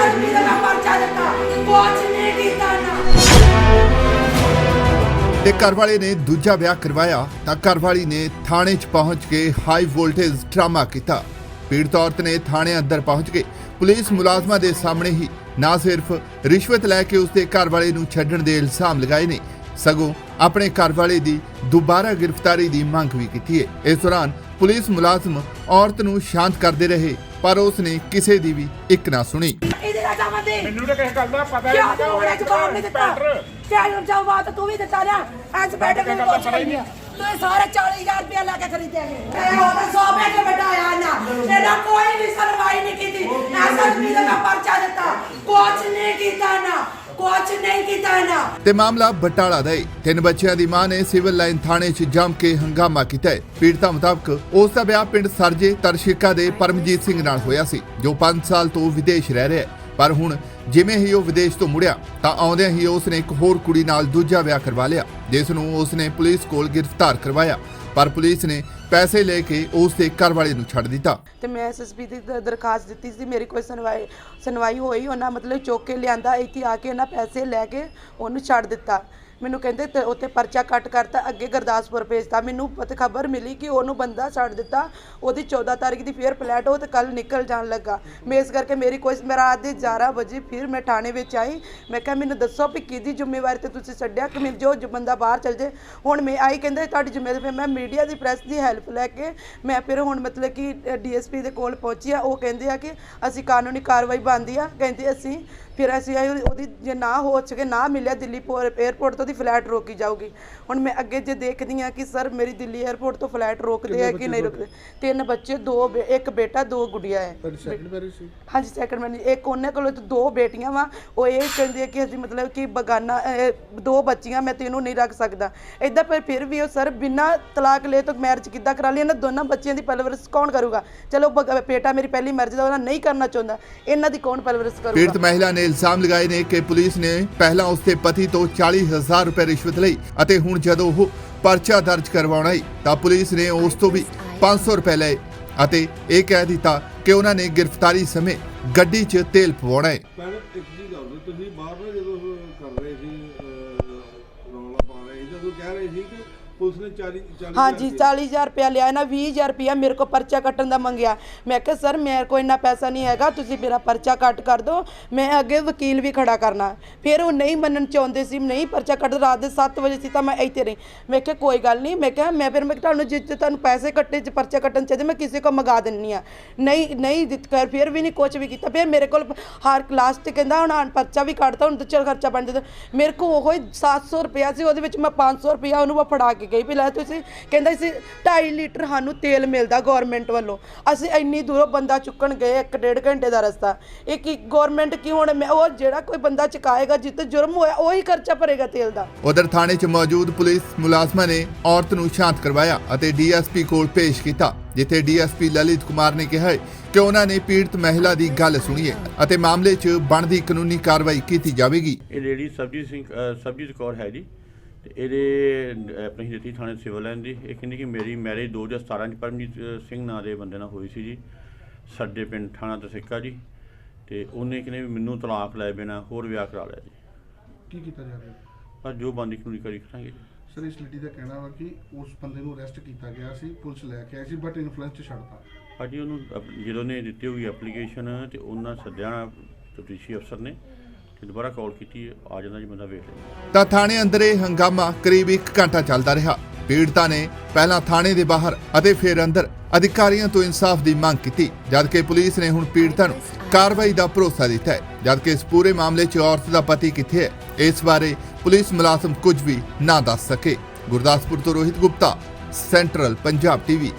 SSP ਦਾ ਮੈਂ ਪਰਚਾ ਦਿੱਤਾ ਤੇ ਘਰਵਾਲੇ ਨੇ ਦੂਜਾ ਵਿਆਹ ਕਰਵਾਇਆ ਤਾਂ ਘਰਵਾਲੀ ਨੇ ਥਾਣੇ 'ਚ ਪਹੁੰਚ ਕੇ ਹਾਈ ਵੋਲਟੇਜ ਡਰਾਮਾ ਕੀਤਾ। ਪੀੜਤ ਔਰਤ ਨੇ ਥਾਣੇ ਅੰਦਰ ਪਹੁੰਚ ਕੇ ਪੁਲਿਸ ਮੁਲਾਜ਼ਮਾਂ ਦੇ ਸਾਹਮਣੇ ਹੀ ਨਾ ਸਿਰਫ ਰਿਸ਼ਵਤ ਲੈ ਕੇ ਉਸਦੇ ਘਰਵਾਲੇ ਨੂੰ ਛੱਡਣ ਦੇ ਇਲਜ਼ਾਮ ਲਗਾਏ ਨੇ, ਸਗੋਂ ਆਪਣੇ ਘਰਵਾਲੇ ਦੀ ਦੁਬਾਰਾ ਗ੍ਰਿਫਤਾਰੀ ਦੀ ਮੰਗ ਵੀ ਕੀਤੀ ਹੈ। ਇਸ ਦੌਰਾਨ ਪੁਲਿਸ ਮੁਲਾਜ਼ਮ ਔਰਤ ਨੂੰ ਸ਼ਾਂਤ ਕਰਦੇ ਰਹੇ। ਪਰ ਉਸਨੇ ਕਿਸੇ ਦੀ ਵੀ ਇੱਕ ਨਾ ਸੁਣੀ। ਇਹਦੇ ਨਾਲ ਜਾਵੰਦੇ ਮੈਨੂੰ ਤਾਂ ਕਿਸੇ ਗੱਲ ਦਾ ਪਤਾ ਕਿਉਂ ਤੂੰ ਉਹਨੇ ਜਵਾਬ ਨਹੀਂ ਦਿੱਤਾ? ਕਿਉਂ ਜਵਾਬ ਤੂੰ ਵੀ ਦਿੱਤਾ ਨਾ। ਐਸ ਬੈਠੇ ਨੂੰ ਕੁਛ ਨਹੀਂ। ਤੂੰ ਇਹ ਸਾਰੇ 40000 ਰੁਪਏ ਲਾ ਕੇ ਖਰੀਦੇ ਗਏ ਇਹ ਉਹਦਾ 100 ਬੈਠੇ ਬਟਾਇਆ ਨਾ ਇਹਦਾ ਕੋਈ ਵੀ ਸੁਣਵਾਈ ਨਹੀਂ ਕੀਤੀ ਐਸਐਸਪੀ ਦਾ ਮੈਂ ਪਰਚਾ ਦਿੱਤਾ ਕੁਛ ਨਹੀਂ ਕੀਤਾ ਨਾ ਕੁਛ ਨਹੀਂ ਤੇ ਮਾਮਲਾ ਬਟਾਲਾ ਦਾ ਹੈ ਤਿੰਨ ਬੱਚਿਆਂ ਦੀ ਮਾਂ ਨੇ ਸਿਵਲ ਲਾਈਨ ਥਾਣੇ 'ਚ ਜੰਮ ਕੇ ਹੰਗਾਮਾ ਕੀਤਾ ਹੈ ਪੀੜਤਾ ਮੁਤਾਬਕ ਉਸ ਦਾ ਵਿਆਹ ਪਿੰਡ ਸਰਜੇ ਤਰਸ਼ਿਕਾ ਦੇ ਪਰਮਜੀਤ ਸਿੰਘ ਨਾਲ ਹੋਇਆ ਸੀ, ਜੋ 5 ਸਾਲ ਤੋਂ ਵਿਦੇਸ਼ ਰਹਿ ਰਿਹਾ ਹੈ ਪਰ ਹੁਣ ਜਿਵੇਂ ਹੀ ਉਹ ਵਿਦੇਸ਼ ਤੋਂ ਮੁੜਿਆ, ਤਾਂ ਆਉਂਦਿਆਂ ਹੀ ਉਸ ਨੇ ਇੱਕ ਹੋਰ ਕੁੜੀ ਨਾਲ ਦੂਜਾ ਵਿਆਹ ਕਰਵਾ ਲਿਆ। ਜਿਸ ਨੂੰ ਉਸ ਨੇ ਪੁਲਿਸ ਕੋਲ ਗ੍ਰਿਫਤਾਰ ਕਰਵਾਇਆ। ਪਰ ਪੁਲਿਸ ਨੇ ਪੈਸੇ ਲੈ ਕੇ ਉਸ ਦੇ ਘਰਵਾਲੇ ਨੂੰ ਛੱਡ ਦਿੱਤਾ। ਤੇ ਮੈਂ ਐਸਐਸਪੀ ਦੀ ਦ- ਦਰਖਾਸਤ ਦਿੱਤੀ ਸੀ, ਮੇਰੀ ਕੋਈ ਸੁਣਵਾਈ ਸੁਣਵਾਈ ਹੋਈ, ਉਹਨਾਂ ਮਤਲਬ ਚੁੱਕ ਕੇ ਲਿਆਂਦਾ, ਇੱਥੇ ਆ ਕੇ ਉਹਨਾਂ ਪੈਸੇ ਲੈ ਕੇ ਉਹਨੂੰ ਛੱਡ ਦਿੱਤਾ। ਮੈਨੂੰ ਕਹਿੰਦੇ ਤੇ ਉੱਥੇ ਪਰਚਾ ਕੱਟ ਕਰਤਾ, ਅੱਗੇ ਗੁਰਦਾਸਪੁਰ ਭੇਜਤਾ। ਮੈਨੂੰ ਪਤ ਖਬਰ ਮਿਲੀ ਕਿ ਉਹਨੂੰ ਬੰਦਾ ਛੱਡ ਦਿੱਤਾ। ਉਹਦੀ 14 ਤਾਰੀਖ ਦੀ ਫੇਰ ਫਲੈਟ ਉਹ ਤੇ ਕੱਲ ਨਿਕਲ ਜਾਣ ਲੱਗਾ। ਮੈਂ ਇਸ ਕਰਕੇ ਮੇਰੀ ਕੋਈ ਮੈਂ ਰਾਤ ਦੇ 11 ਵਜੇ ਫਿਰ ਮੈਂ ਥਾਣੇ ਵਿੱਚ ਆਈ। ਮੈਂ ਕਿਹਾ, ਮੈਨੂੰ ਦੱਸੋ ਵੀ ਕਿਹਦੀ ਜ਼ਿੰਮੇਵਾਰੀ ਤੇ ਤੁਸੀਂ ਛੱਡਿਆ ਕਿ ਮੈਂ ਜੋ ਬੰਦਾ ਬਾਹਰ ਚਲ ਜੇ। ਹੁਣ ਮੈਂ ਆਈ, ਕਹਿੰਦੇ, ਤੁਹਾਡੀ ਜ਼ਿੰਮੇਵਾਰੀ ਫਿਰ ਮੈਂ ਮੀਡੀਆ ਦੀ ਪ੍ਰੈਸ ਦੀ ਹੈਲਪ ਲੈ ਕੇ ਮੈਂ ਫਿਰ ਹੁਣ ਮਤਲਬ ਕਿ ਡੀਐਸਪੀ ਦੇ ਕੋਲ ਪਹੁੰਚੀ ਆ ਉਹ ਕਹਿੰਦੇ ਆ ਕਿ ਅਸੀਂ ਕਾਨੂੰਨੀ ਕਾਰਵਾਈ ਬਣਦੀ ਆ। ਕਹਿੰਦੇ ਅਸੀਂ, ਫਿਰ ਅਸੀਂ ਆਏ, ਉਹਦੀ- ਜੇ ਨਾ ਹੋ ਸਕੇ, ਨਾ ਮਿਲਿਆ ਦਿੱਲੀ 에ਅਰਪੋਰਟ ਤੋਂ ਦੀ ਫਲਾਈਟ ਰੋਕੀ ਜਾਊਗੀ। ਹੁਣ ਮੈਂ ਅੱਗੇ ਜੇ ਦੇਖਦੀ ਆ ਕਿ ਸਰ ਮੇਰੀ ਦਿੱਲੀ 에ਅਰਪੋਰਟ ਤੋਂ ਫਲਾਈਟ ਰੋਕਦੇ ਆ ਕਿ ਨਹੀਂ ਰੋਕਦੇ? ਤਿੰਨ ਬੱਚੇ ਦੋ ਬੇ- ਇੱਕ ਬੇਟਾ ਦੋ ਗੁੜੀਆਂ ਹੈ। ਹਾਂਜੀ ਸੈਕੰਡ ਮੈਰਿਜ ਇੱਕ ਉਹਨੇ ਕੋਲ ਤਾਂ ਦੋ ਬੇਟੀਆਂ ਵਾ। ਉਹ ਇਹ ਕਹਿੰਦੀ ਹੈ ਕਿ ਅਸੀਂ ਮਤਲਬ ਕਿ ਬਗਾਨਾ ਅਹ, ਦੋ ਬੱਚੀਆਂ ਮੈਂ ਤੈਨੂੰ ਨਹੀਂ ਰੱਖ ਸਕਦਾ। ਇਦਾਂ ਪਰ ਫਿਰ ਵੀ ਉਹ ਸਰ ਬਿਨਾਂ ਤਲਾਕ ਲਏ ਤੋਂ ਮੈਰਿਜ ਕਿੱਦਾਂ ਕਰਾ ਲਈ ਇਹਨਾਂ ਦੋਨਾਂ ਬੱਚਿਆਂ ਦੀ ਪਰਵਰਿਸ਼ ਕੌਣ ਕਰੂਗਾ? ਚਲੋ ਬਗ- ਬੇਟਾ ਮੇਰੀ ਪਹਿਲੀ ਮੈਰਿਜ ਦਾ ਉਹਨਾਂ ਨਹੀਂ ਕਰਨਾ ਚਾਹੁੰਦਾ। ਇਹਨਾਂ ਦੀ ਕੌਣ ਪਰਵਰਿਸ਼ ਪੀੜਤ ਕਰੂਗਾ ਮਹਿਲਾ ਨੇ ਇਲਜ਼ਾਮ ਲਗਾਏ ਨੇ ਕਿ ਪੁਲਿਸ ਨੇ ਪਹਿਲਾਂ ਉਸਦੇ ਪਤੀ ਤੋਂ 40000 ਰੁਪਏ ਰਿਸ਼ਵਤ ਲਈ ਅਤੇ ਹੁਣ ਜਦੋਂ ਉਹ ਪਰਚਾ ਦਰਜ ਕਰਵਾਉਣਾ ਹੀ ਤਾਂ ਪੁਲਿਸ ਨੇ ਉਸ ਤੋਂ ਵੀ 500 ਰੁਪਏ ਲਏ ਅਤੇ ਇਹ ਕਹਿ ਦਿੱਤਾ ਕਿ ਉਹਨਾਂ ਨੇ ਗ੍ਰਿਫਤਾਰੀ ਸਮੇਂ ਗੱਡੀ 'ਚ ਤੇਲ ਪਵਾਉਣਾ ਹੈ। ਪਹਿਲਾਂ ਇੱਕ ਚੀਜ਼ ਗੱਲ ਤੁਸੀਂ ਬਾਹਰ ਨਾ ਜਦੋਂ ਕਰ ਰਹੇ ਸੀ ਅਹ, ਰੌਲਾ ਪਾ ਰਹੇ ਸੀ ਜਦੋਂ ਕਹਿ ਰਹੇ ਸੀ ਕਿ ਪੁਲਿਸ ਨੇ 40 40 ਹਾਂਜੀ 40000 ਰੁਪਇਆ ਲਿਆ ਇਹਨਾਂ 20000 ਰੁਪਇਆ ਮੇਰੇ ਕੋ ਪਰਚਾ ਕੱਟਣ ਦਾ ਮੰਗਿਆ। ਮੈਂ ਕਿਹਾ ਸਰ ਮੇਰੇ ਕੋਲ ਇੰਨਾ ਪੈਸਾ ਨਹੀਂ ਹੈਗਾ ਤੁਸੀਂ ਮੇਰਾ ਪਰਚਾ ਕੱਟ ਕਰ ਦਿਓ ਮੈਂ ਅੱਗੇ ਵਕੀਲ ਵੀ ਖੜਾ ਕਰਨਾ। ਫਿਰ ਉਹ ਨਹੀਂ ਮੰਨਣ ਚਾਹੁੰਦੇ ਸੀ ਨਹੀਂ ਪਰਚਾ ਕੱਟ ਰਾਤ ਦੇ 7 ਵਜੇ ਸੀ ਤਾਂ ਮੈਂ ਇੱਥੇ ਰਹੀ। ਮੈਂ ਕਿਹਾ ਕੋਈ ਗੱਲ ਨਹੀਂ। ਮੈਂ ਕਿਹਾ ਮੈਂ ਫਿਰ ਮੈਂ ਤੁਹਾਨੂੰ ਜੇ ਜੇ ਤੁਹਾਨੂੰ ਪੈਸੇ ਕੱਟੇ ਚ ਪਰਚਾ ਕੱਟਣ ਚਾਹੀਦੇ ਮੈਂ ਕਿਸੇ ਕੋ ਮੰਗਾ ਦਿੰਨੀ ਆ ਨਹੀਂ ਨਹੀਂ ਦਿੱਤ ਕਰ ਫਿਰ ਵੀ ਨਹੀਂ ਕੁਝ ਵੀ ਕੀਤਾ। ਫਿਰ ਮੇਰੇ ਕੋਲ ਹਰ ਕਲਾਸ ਤੇ ਕਹਿੰਦਾ ਹੁਣ ਪਰਚਾ ਵੀ ਕੱਟਦਾ ਹੁਣ ਤਾਂ ਚਲ ਖਰਚਾ ਬਣ ਜਾਂਦਾ। ਮੇਰੇ ਕੋ ਉਹ 700 ਰੁਪਇਆ ਸੀ ਉਹਦੇ ਵਿੱਚ ਮੈਂ 500 ਰੁਪਇਆ ਉਹਨੂੰ ਮੈਂ ਫੜਾ ਕੇ ਗਈ ਵੀ ਲੈ ਤੁਸੀਂ। ਕਹਿੰਦਾ ਸੀ 2.5 ਲੀਟਰ ਸਾਨੂੰ ਤੇਲ ਮਿਲਦਾ ਗਵਰਨਮੈਂਟ ਵੱਲੋਂ। ਅਸੀਂ ਇੰਨੀ ਦੂਰੋਂ ਬੰਦਾ ਚੁੱਕਣ ਗਏ ਇੱਕ ਡੇਢ ਘੰਟੇ ਦਾ ਰਸਤਾ। ਇਹ ਕੀ ਗਵਰਨਮੈਂਟ ਕੀ ਹੁਣ ਮੈਂ ਉਹ ਜਿਹੜਾ ਕੋਈ ਬੰਦਾ ਚੁਕਾਏਗਾ ਜਿੱਤੇ ਜੁਰਮ ਹੋਇਆ ਉਹੀ ਖਰਚਾ ਭਰੇਗਾ ਤੇਲ ਦਾ। ਉਧਰ ਥਾਣੇ 'ਚ ਮੌਜੂਦ ਪੁਲਿਸ ਮੁਲਾਜ਼ਮਾਂ ਨੇ ਔਰਤ ਨੂੰ ਸ਼ਾਂਤ ਕਰਵਾਇਆ ਅਤੇ ਡੀਐਸਪੀ ਕੋਲ ਪੇਸ਼ ਕੀਤਾ ਜਿੱਥੇ ਡੀਐਸਪੀ ਲਲਿਤ ਕੁਮਾਰ ਨੇ ਕਿਹਾ ਕਿ ਉਹਨਾਂ ਨੇ ਪੀੜਤ ਮਹਿਲਾ ਦੀ ਗੱਲ ਸੁਣੀ ਹੈ ਅਤੇ ਮਾਮਲੇ 'ਚ ਬਣਦੀ ਕਾਨੂੰਨੀ ਕਾਰਵਾਈ ਕੀਤੀ ਜਾਵੇਗੀ। ਇਹ ਲੇਡੀ ਸਰਬਜੀਤ ਸਿੰਘ ਅ, ਸਰਬਜੀਤ ਕੌਰ ਹੈ ਜੀ। ਤੇ ਇਹਦੇ ਆਪਣੀ ਦਿੱਤੀ ਥਾਣੇ ਸਿਵਲ ਲਾਈਨ ਦੀ। ਇਹ ਕਹਿੰਦੀ ਕਿ ਮੇਰੀ ਮੈਰਿਜ 2017 ਚ ਪਰਮਜੀਤ ਸਿੰਘ ਨਾਂ ਦੇ ਬੰਦੇ ਨਾਲ ਹੋਈ ਸੀ ਜੀ। ਸਾਡੇ ਪਿੰਡ ਥਾਣਾ ਤਸਿੱਕਾ ਜੀ। ਤੇ ਉਹਨੇ ਕਹਿੰਦੇ ਵੀ ਮੈਨੂੰ ਤਲਾਕ ਲੈ ਬਿਨਾ ਹੋਰ ਵਿਆਹ ਕਰਾ ਲਿਆ ਜੀ। ਕੀ ਕੀਤਾ ਜਾ ਰਿਹਾ? ਪਰ ਜੋ ਬੰਦੀ ਕਾਨੂੰਨੀ ਕਰੀ ਕਰਾਂਗੇ ਸਰ ਇਸ ਲੇਡੀ ਦਾ ਕਹਿਣਾ ਵਾ ਕਿ ਉਸ ਬੰਦੇ ਨੂੰ ਅਰੈਸਟ ਕੀਤਾ ਗਿਆ ਸੀ ਪੁਲਿਸ ਲੈ ਕੇ ਆਈ ਸੀ ਬਟ ਇਨਫਲੂਐਂਸ ਚ ਛੱਡਤਾ। ਭਾਜੀ ਉਹਨੂੰ ਅਪ- ਜਦੋਂ ਨੇ ਦਿੱਤੀ ਹੋਈ ਐਪਲੀਕੇਸ਼ਨ ਤੇ ਉਹਨਾਂ ਸੱਦਿਆ ਤਫਤੀਸ਼ੀ ਅਫਸਰ ਨੇ। ਤੇ ਦੁਬਾਰਾ ਕਾਲ ਕੀਤੀ, ਆ ਜਾਂਦਾ ਜੀ ਬੰਦਾ ਵੇਖ ਲੈਂਦਾ। ਤਾਂ ਥਾਣੇ ਅੰਦਰ ਇਹ ਹੰਗਾਮਾ ਕਰੀਬ 1 ਘੰਟਾ ਚੱਲਦਾ ਰਿਹਾ। ਪੀੜਤਾ ਨੇ ਪਹਿਲਾਂ ਥਾਣੇ ਦੇ ਬਾਹਰ ਅਤੇ ਫਿਰ ਅੰਦਰ ਅਧਿਕਾਰੀਆਂ ਤੋਂ ਇਨਸਾਫ ਦੀ ਮੰਗ ਕੀਤੀ, ਜਦਕਿ ਪੁਲਿਸ ਨੇ ਹੁਣ ਪੀੜਤਾ ਨੂੰ ਕਾਰਵਾਈ ਦਾ ਭਰੋਸਾ ਦਿੱਤਾ ਹੈ, ਜਦਕਿ ਇਸ ਪੂਰੇ ਮਾਮਲੇ 'ਚ ਔਰਤ ਦਾ ਪਤੀ ਕਿੱਥੇ ਹੈ, ਇਸ ਬਾਰੇ ਪੁਲਿਸ ਮੁਲਾਜ਼ਮ ਕੁਝ ਵੀ ਨਾ ਦੱਸ ਸਕੇ। ਗੁਰਦਾਸਪੁਰ ਤੋਂ ਰੋਹਿਤ ਗੁਪਤਾ, ਸੈਂਟਰਲ ਪੰਜਾਬ ਟੀਵੀ।